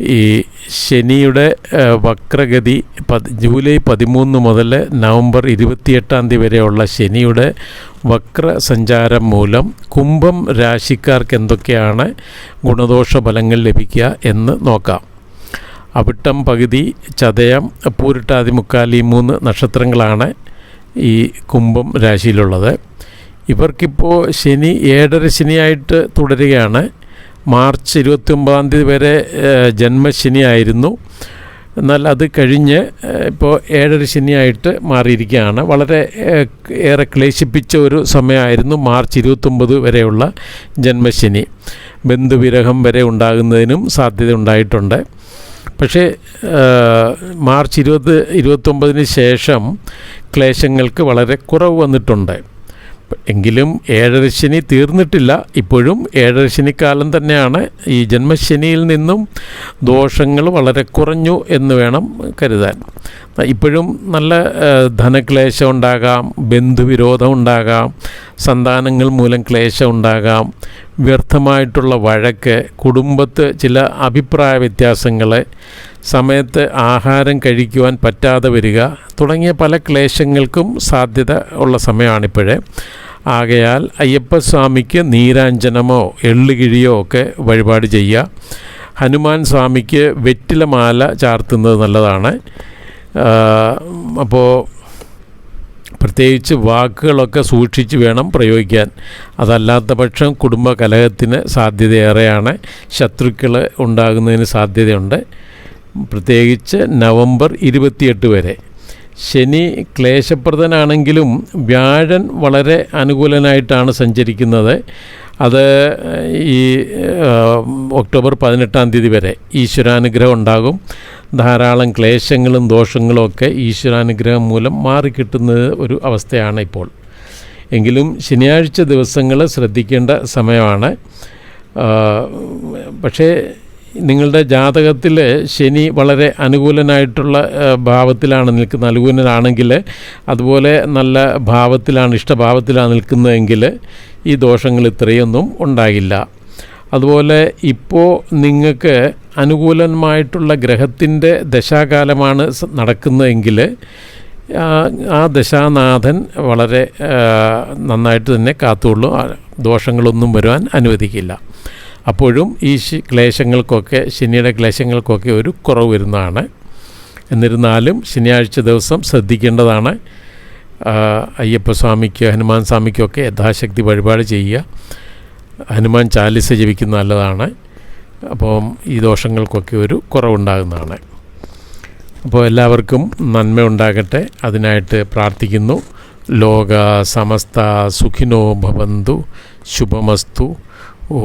ഈ ശനിയുടെ വക്രഗതി ജൂലൈ പതിമൂന്ന് മുതൽ നവംബർ ഇരുപത്തിയെട്ടാം തീയതി വരെയുള്ള ശനിയുടെ വക്ര സഞ്ചാരം മൂലം കുംഭം രാശിക്കാർക്ക് എന്തൊക്കെയാണ് ഗുണദോഷ ഫലങ്ങൾ ലഭിക്കുക എന്ന് നോക്കാം. അവിട്ടം പകുതി ചതയം പൂരിട്ടാതി മൂന്ന് നക്ഷത്രങ്ങളാണ് ഈ കുംഭം രാശിയിലുള്ളത്. ഇവർക്കിപ്പോൾ ശനി ഏഴര ശനിയായിട്ട് തുടരുകയാണ്. മാർച്ച് ഇരുപത്തി ഒമ്പതാം തീയതി വരെ ജന്മശനിയായിരുന്നു. എന്നാൽ അത് കഴിഞ്ഞ് ഇപ്പോൾ ഏഴര ശനിയായിട്ട് മാറിയിരിക്കുകയാണ്. വളരെ ഏറെ ക്ലേശിപ്പിച്ച ഒരു സമയമായിരുന്നു മാർച്ച് ഇരുപത്തൊമ്പത് വരെയുള്ള ജന്മശനി. ബന്ധുവിരഹം വരെ ഉണ്ടാകുന്നതിനും സാധ്യത ഉണ്ടായിട്ടുണ്ട്. പക്ഷേ മാർച്ച് ഇരുപത് ഇരുപത്തൊമ്പതിന് ശേഷം ക്ലേശങ്ങൾക്ക് വളരെ കുറവ് വന്നിട്ടുണ്ട്. എങ്കിലും ഏഴരശനി തീർന്നിട്ടില്ല. ഇപ്പോഴും ഏഴരശനിക്കാലം തന്നെയാണ് ഈ ജന്മശനിയിൽ നിന്നും ദോഷങ്ങൾ വളരെ കുറഞ്ഞു എന്ന് വേണം കരുതാൻ. ഇപ്പോഴും നല്ല ധനക്ലേശം ഉണ്ടാകാം ബന്ധുവിരോധം ഉണ്ടാകാം സന്താനങ്ങൾ മൂലം ക്ലേശം ഉണ്ടാകാം വ്യർത്ഥമായിട്ടുള്ള വഴക്ക് കുടുംബത്ത് ചില അഭിപ്രായ വ്യത്യാസങ്ങൾ സമയത്ത് ആഹാരം കഴിക്കുവാൻ പറ്റാതെ വരിക തുടങ്ങിയ പല ക്ലേശങ്ങൾക്കും സാധ്യത ഉള്ള സമയമാണിപ്പോഴേ. ആകയാൽ അയ്യപ്പസ്വാമിക്ക് നീരാഞ്ജനമോ എള്ളുകിഴിയോ ഒക്കെ വഴിപാട് ചെയ്യുക. ഹനുമാൻ സ്വാമിക്ക് വെറ്റിലമാല ചാർത്തുന്നത് നല്ലതാണ്. അപ്പോൾ പ്രത്യേകിച്ച് വാക്കുകളൊക്കെ സൂക്ഷിച്ച് വേണം പ്രയോഗിക്കാൻ. അതല്ലാത്ത പക്ഷം കുടുംബ കലഹത്തിന് സാധ്യതയേറെയാണ്. ശത്രുക്കൾ ഉണ്ടാകുന്നതിന് സാധ്യതയുണ്ട്. പ്രത്യേകിച്ച് നവംബർ ഇരുപത്തിയെട്ട് വരെ. ശനി ക്ലേശപ്രദനാണെങ്കിലും വ്യാഴൻ വളരെ അനുകൂലനായിട്ടാണ് സഞ്ചരിക്കുന്നത്. അത് ഈ ഒക്ടോബർ പതിനെട്ടാം തീയതി വരെ ഈശ്വരാനുഗ്രഹം ഉണ്ടാകും. ധാരാളം ക്ലേശങ്ങളും ദോഷങ്ങളും ഒക്കെ ഈശ്വരാനുഗ്രഹം മൂലം മാറിക്കിട്ടുന്നത് ഒരു അവസ്ഥയാണ് ഇപ്പോൾ. എങ്കിലും ശനിയാഴ്ച ദിവസങ്ങൾ ശ്രദ്ധിക്കേണ്ട സമയമാണ്. പക്ഷേ നിങ്ങളുടെ ജാതകത്തിൽ ശനി വളരെ അനുകൂലനായിട്ടുള്ള ഭാവത്തിലാണ് നിൽക്കുന്നത് അനുകൂലനാണെങ്കിൽ അതുപോലെ നല്ല ഭാവത്തിലാണ് ഇഷ്ടഭാവത്തിലാണ് നിൽക്കുന്നതെങ്കിൽ ഈ ദോഷങ്ങൾ ഇത്രയൊന്നും ഉണ്ടാകില്ല. അതുപോലെ ഇപ്പോൾ നിങ്ങൾക്ക് അനുകൂലമായിട്ടുള്ള ഗ്രഹത്തിന്റെ ദശാകാലമാണ് നടക്കുന്നതെങ്കിൽ ആ, ദശാനാഥൻ വളരെ നന്നായിട്ട് തന്നെ കാത്തുള്ളൂ ദോഷങ്ങളൊന്നും വരുവാൻ അനുവദിക്കില്ല. അപ്പോഴും ഈ ക്ലേശങ്ങൾക്കൊക്കെ ശനിയുടെ ക്ലേശങ്ങൾക്കൊക്കെ ഒരു കുറവ് വരുന്നതാണ് എന്നിരുന്നാലും ശനിയാഴ്ച ദിവസം ശ്രദ്ധിക്കേണ്ടതാണ്. അയ്യപ്പ അയ്യപ്പസ്വാമിക്ക് ഹനുമാൻ സ്വാമിക്കൊക്കെ യഥാശക്തി വഴിപാട് ചെയ്യുക. ഹനുമാൻ ചാലിസ ജപിക്കുന്ന നല്ലതാണ്. അപ്പം ഈ ദോഷങ്ങൾക്കൊക്കെ ഒരു കുറവുണ്ടാകുന്നതാണ്. അപ്പോൾ എല്ലാവർക്കും നന്മ ഉണ്ടാകട്ടെ. അതിനായിട്ട് പ്രാർത്ഥിക്കുന്നു. ലോക സമസ്ത സുഖിനോ ഭവന്തു. ശുഭമസ്തു. ഓ